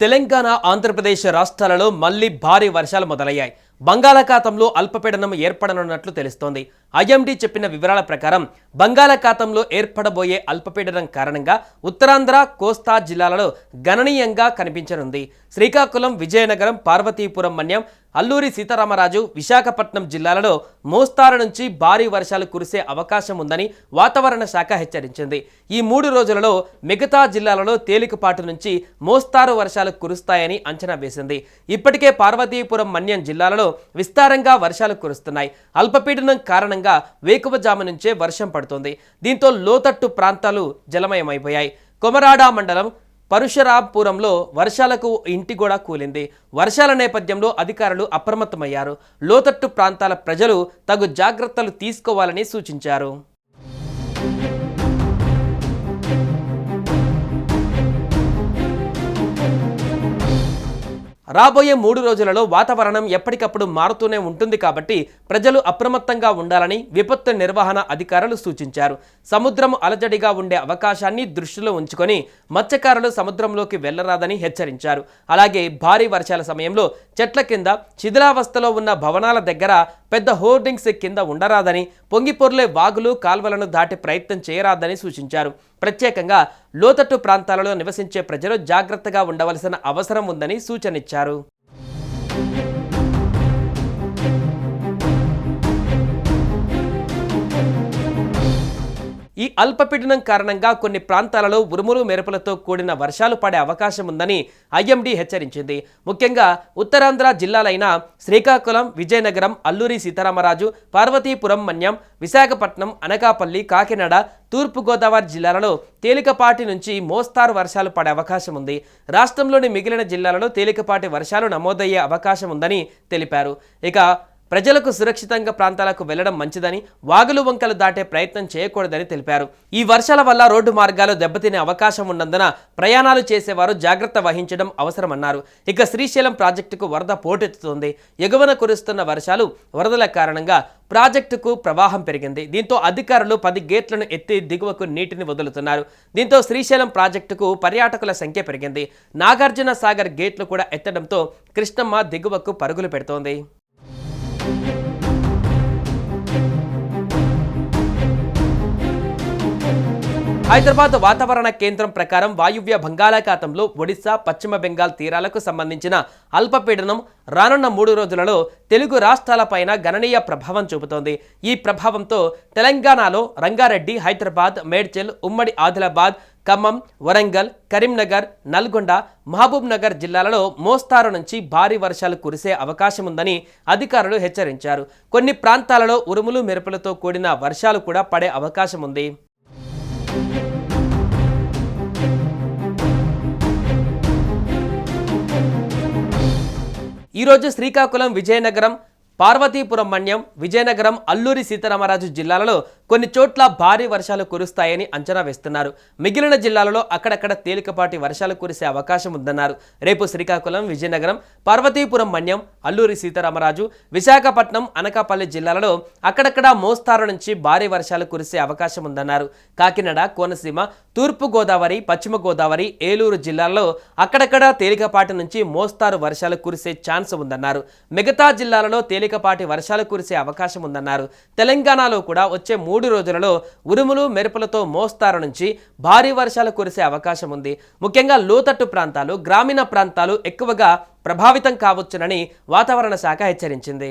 తెలంగాణ ఆంధ్రప్రదేశ్ రాష్ట్రాలలో మళ్ళీ భారీ వర్షాలు మొదలయ్యాయి. బంగాళాఖాతంలో అల్పపీడనం ఏర్పడనున్నట్లు తెలుస్తోంది. ఐఎండీ చెప్పిన వివరాల ప్రకారం బంగాళాఖాతంలో ఏర్పడబోయే అల్పపీడనం కారణంగా ఉత్తరాంధ్ర కోస్తా జిల్లాలలో గణనీయంగా కనిపించనుంది. శ్రీకాకుళం విజయనగరం పార్వతీపురం మన్యం అల్లూరి సీతారామరాజు విశాఖపట్నం జిల్లాలలో మోస్తారు నుంచి భారీ వర్షాలు కురిసే అవకాశం ఉందని వాతావరణ శాఖ హెచ్చరించింది. ఈ మూడు రోజులలో మిగతా జిల్లాలలో తేలికపాటు నుంచి మోస్తారు వర్షాలు కురుస్తాయని అంచనా వేసింది. ఇప్పటికే పార్వతీపురం మన్యం జిల్లాలలో విస్తారంగా వర్షాలు కురుస్తున్నాయి. అల్పపీడనం కారణంగా వేకువజాము నుంచే వర్షం పడుతోంది. దీంతో లోతట్టు ప్రాంతాలు జలమయమైపోయాయి. కొమరాడా మండలం పరశురాంపురంలో వర్షాలకు ఇంటి గోడ కూలింది. వర్షాల నేపథ్యంలో అధికారులు అప్రమత్తమయ్యారు. లోతట్టు ప్రాంతాల ప్రజలు తగు జాగ్రత్తలు తీసుకోవాలని సూచించారు. రాబోయే మూడు రోజులలో వాతావరణం ఎప్పటికప్పుడు మారుతూనే ఉంటుంది కాబట్టి ప్రజలు అప్రమత్తంగా ఉండాలని విపత్తు నిర్వహణ అధికారులు సూచించారు. సముద్రం అలజడిగా ఉండే అవకాశాన్ని దృష్టిలో ఉంచుకొని మత్స్యకారులు సముద్రంలోకి వెళ్ళరాదని హెచ్చరించారు. అలాగే భారీ వర్షాల సమయంలో చెట్ల కింద శిథిలావస్థలో ఉన్న భవనాల దగ్గర పెద్ద హోర్డింగ్స్ కింద ఉండరాదని పొంగిపొర్లే వాగులు కాల్వలను దాటి ప్రయత్నం చేయరాదని సూచించారు. ప్రత్యేకంగా లోతట్టు ప్రాంతాలలో నివసించే ప్రజలు జాగ్రత్తగా ఉండవలసిన అవసరం ఉందని సూచనిచ్చారు. ఈ అల్పపీడనం కారణంగా కొన్ని ప్రాంతాలలో ఉరుములు మెరుపులతో కూడిన వర్షాలు పడే అవకాశం ఉందని ఐఎండీ హెచ్చరించింది. ముఖ్యంగా ఉత్తరాంధ్ర జిల్లాలైన శ్రీకాకుళం విజయనగరం అల్లూరి సీతారామరాజు పార్వతీపురం మన్యం విశాఖపట్నం అనకాపల్లి కాకినాడ తూర్పుగోదావరి జిల్లాలలో తేలికపాటి నుంచి మోస్తారు వర్షాలు పడే అవకాశం ఉంది. రాష్ట్రంలోని మిగిలిన జిల్లాలలో తేలికపాటి వర్షాలు నమోదయ్యే అవకాశం ఉందని తెలిపారు. ఇక ప్రజలకు సురక్షితంగా ప్రాంతాలకు వెళ్ళడం మంచిదని వాగులు వంకలు దాటే ప్రయత్నం చేయకూడదని తెలిపారు. ఈ వర్షాల వల్ల రోడ్డు మార్గాలు దెబ్బతినే అవకాశం ఉన్నందున ప్రయాణాలు చేసేవారు జాగ్రత్త వహించడం అవసరమన్నారు. ఇక శ్రీశైలం ప్రాజెక్టుకు వరద పోటెత్తుతోంది. ఎగువన కురుస్తున్న వర్షాలు వరదల కారణంగా ప్రాజెక్టుకు ప్రవాహం పెరిగింది. దీంతో అధికారులు పది గేట్లను ఎత్తి దిగువకు నీటిని వదులుతున్నారు. దీంతో శ్రీశైలం ప్రాజెక్టుకు పర్యాటకుల సంఖ్య పెరిగింది. నాగార్జున సాగర్ గేట్లు కూడా ఎత్తడంతో కృష్ణమ్మ దిగువకు పరుగులు పెడుతోంది. హైదరాబాద్ వాతావరణ కేంద్రం ప్రకారం వాయువ్య బంగాళాఖాతంలో ఒడిశా పశ్చిమ బెంగాల్ తీరాలకు సంబంధించిన అల్పపీడనం రానున్న మూడు రోజులలో తెలుగు రాష్ట్రాలపైన గణనీయ ప్రభావం చూపుతోంది. ఈ ప్రభావంతో తెలంగాణలో రంగారెడ్డి హైదరాబాద్ మేడ్చల్ ఉమ్మడి ఆదిలాబాద్ ఖమ్మం వరంగల్ కరీంనగర్ నల్గొండ మహబూబ్ నగర్ జిల్లాలలో మోస్తారు నుంచి భారీ వర్షాలు కురిసే అవకాశం ఉందని అధికారులు హెచ్చరించారు. కొన్ని ప్రాంతాలలో ఉరుములు మెరుపులతో కూడిన వర్షాలు కూడా పడే అవకాశం ఉంది. ఈరోజు శ్రీకాకుళం విజయనగరం పార్వతీపురం మన్యం విజయనగరం అల్లూరి సీతారామరాజు జిల్లాలలో కొన్ని చోట్ల భారీ వర్షాలు కురుస్తాయని అంచనా వేస్తున్నారు. మిగిలిన జిల్లాలలో అక్కడక్కడ తేలికపాటి వర్షాలు కురిసే అవకాశం ఉందన్నారు. రేపు శ్రీకాకుళం విజయనగరం పార్వతీపురం మన్యం అల్లూరి సీతారామరాజు విశాఖపట్నం అనకాపల్లి జిల్లాలలో అక్కడక్కడ మోస్తారు నుంచి భారీ వర్షాలు కురిసే అవకాశం ఉందన్నారు. కాకినాడ కోనసీమ తూర్పు గోదావరి పశ్చిమ గోదావరి ఏలూరు జిల్లాలలో అక్కడక్కడ తేలికపాటి నుంచి మోస్తారు వర్షాలు కురిసే ఛాన్స్ ఉందన్నారు. మిగతా జిల్లాలలో తేలికపాటి వర్షాలు కురిసే అవకాశం ఉందన్నారు. తెలంగాణలో కూడా వచ్చే మూడు రోజులలో ఉరుములు మెరుపులతో మోస్తారు నుంచి భారీ వర్షాలు కురిసే అవకాశం ఉంది. ముఖ్యంగా లోతట్టు ప్రాంతాలు గ్రామీణ ప్రాంతాలు ఎక్కువగా ప్రభావితం కావచ్చునని వాతావరణ శాఖ హెచ్చరించింది.